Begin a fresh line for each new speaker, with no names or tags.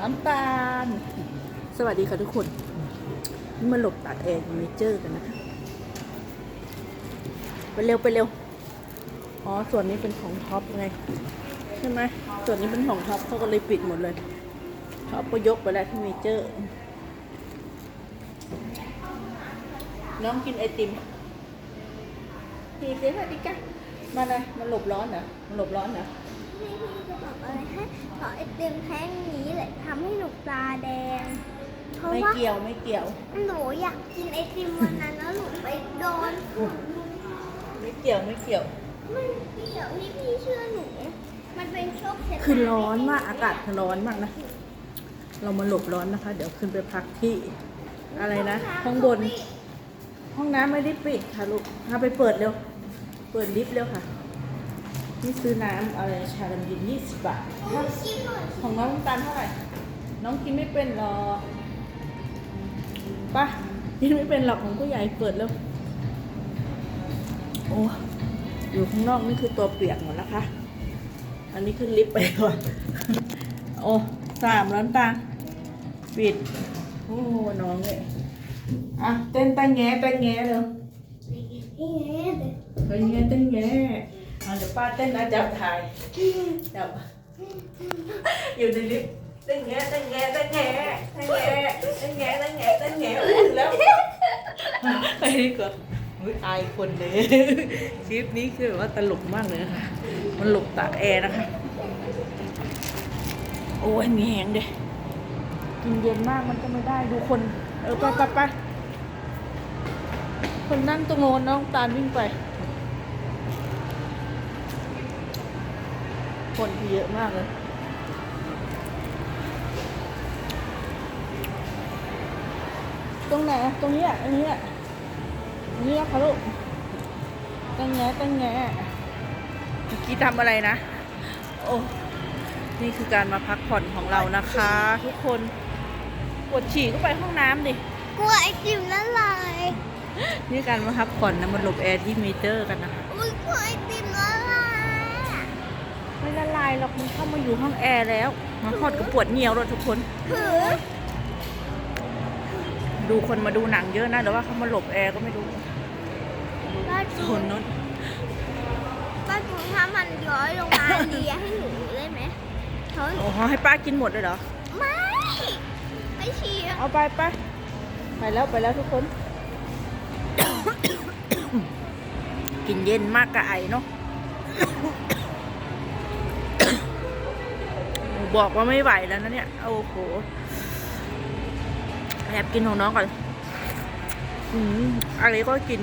น้ำตาล สวัสดีค่ะทุกคนนี่มาหลบตัดแอร์เมเจอร์กันนะคะไปเร็วไปเร็ว อ๋อ ส่วนนี้เป็นของท็อปไง ใช่ไหม ส่วนนี้เป็นของท็อปเขาก็เลยปิดหมดเลย ท็อปก็ยกไปแล้วที่เมเจอร์ น้องกินไอติมพี่เจ๊สวัสดีจ้ะมาเลยมาหลบร้อนเหรอมาหลบร้อนเหรอ
พี่พี่จะบอกอะไรให้ขอไอติมแท่งนี้แหละทำให้หนูตาแดง เพราะ
ไม่
ว่า
เกี่ยวไม่เกี่ยว
หนูอยากกินไอติมวันนั้นแล้วหนูไปโดนฝุ่น
ไม่เกี่ยวไม่เกี่ยว
มันเกี่ยวที่พี่เชื่อหนู มันเป็นโชคชะตา
คือร้อนมากอากาศร้อนมากนะ เรามาหลบร้อนนะคะ เดี๋ยวขึ้นไปพักที่อะไรนะข้างบน ห้องน้ำไม่ได้ปิดค่ะลูกพาไปเปิดเร็ว เปิดลิฟต์เร็วค่ะ นี่ซื้อน้ำอะไรชาดำเย็นยี่สิบบาท
โอ้ยชิมหน่อย
ของน้องน้ำตาลเท่าไหร่ น้องกินไม่เป็นหรอกป่ะกินไม่เป็นหรอกของผู้ใหญ่เปิดแล้ว โอ้อยู่ข้างนอกนี่คือตัวเปียกหมดแล้วค่ะอันนี้ขึ้นลิฟต์ไปก่อนโอ้สามแล้วน้ำตาลปิด โอ้น้องเลยอะเต้นเต้นแง่เต้นแง่เร็ว
นี่ไง
เต้นแง่เต้นแง่อะ เดี๋ยวป้าเต้นนะจับถ่ายจับอยู่ในลิฟต์เต้นแง่เต้นแง่เต้นแง่เต้นแง่เต้นแง่เต้นแง่เต้นแง่แล้วไปดีกว่าอุ๊ยอายคนเลยคลิปนี้คือแบบว่าตลกมากเลยนะคะมันหลบตากแอร์นะคะ โอ้ยมีแหงเด้กินเย็นมากมันก็ไม่ได้ดูคน เออไปไปไปคนนั่งตรงโน้นน้องตาลวิ่งไป คนเยอะมากเลยตรงไหนอะตรงนี้อะตรงนี้อะตรงนี้อะค่ะลูกตั้งแงตั้งแงเมื่อกี้ทำอะไรนะ โอ้ นี่คือการมาพักผ่อนของเรานะคะ ทุกคนปวดฉี่ก็ไปห้องน้ำดิ
กลัวไอติมละลาย
นี่การมาพักผ่อนนะมันหลบแอร์ที่เมเจอร์กันนะคะ
อุ้ยกลัวไอติมา
ยหรอกมันเข้ามาอยู่ห้องแอร์แล้วมาพอดกับปวดเหนียวเลยทุกคน
หือ
ดูคนมาดูหนังเยอะนะแต่ว่าเขามาหลบแอร์ก็ไม่รู้
ป้า
ค
จู
นนู้น
ป้าจูถ้ามันย้อยลงมาเลียให้หนูได้ไหมเขา
โอ้โหให้ป้ากินหมดเลยเหรอ
ไม่ ไม่เชียร์
เอาไปไปไปแล้วไปแล้วทุกคน กินเย็นมากกะไอเนาะ บอกว่าไม่ไหวแล้วนะเนี่ยโอ้โหแอบกินของน้องก่อนอืมอะไรก็กิน